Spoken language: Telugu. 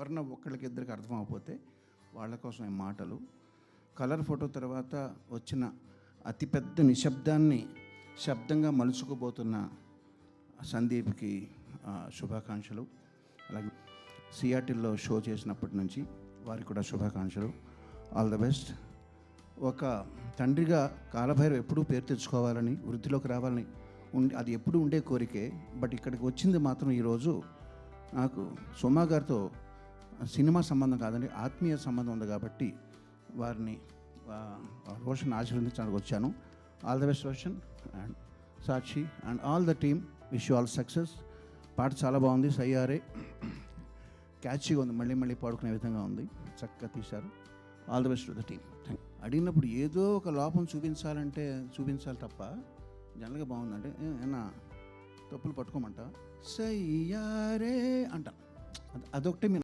ఎవరన్నా ఒక్కళ్ళకి ఇద్దరికి అర్థం వాళ్ళ కోసం ఈ మాటలు. కలర్ ఫోటో తర్వాత వచ్చిన అతిపెద్ద నిశ్శబ్దాన్ని శబ్దంగా మలుచుకోబోతున్న సందీప్కి శుభాకాంక్షలు. అలాగే సియాటిల్లో షో చేసినప్పటి నుంచి వారికి కూడా శుభాకాంక్షలు. All the best. ఒక తండ్రిగా కాలభైరవ్ ఎప్పుడూ పేరు తెచ్చుకోవాలని వృద్ధిలోకి రావాలని ఉండి అది ఎప్పుడు ఉండే కోరికే. బట్ ఇక్కడికి వచ్చింది మాత్రం ఈరోజు నాకు సుమా గారితో సినిమా సంబంధం కాదండి ఆత్మీయ సంబంధం ఉంది కాబట్టి వారిని రోషన్ ఆశీర్వదించడానికి వచ్చాను. All the best Roshan and Sakshi and all the team wish you all success పాట చాలా బాగుంది సయ్యారే. క్యాచీగా ఉంది మళ్ళీ మళ్ళీ పాడుకునే విధంగా ఉంది చక్కగా తీశారు. All the best to the team అడిగినప్పుడు ఏదో ఒక లోపం చూపించాలంటే చూపించాలి తప్ప జనరల్గా బాగుందంటే ఏ- ఏమన్నా తప్పులు పట్టుకోమంట? సయ్యారే అంట. అదొకటే మీరు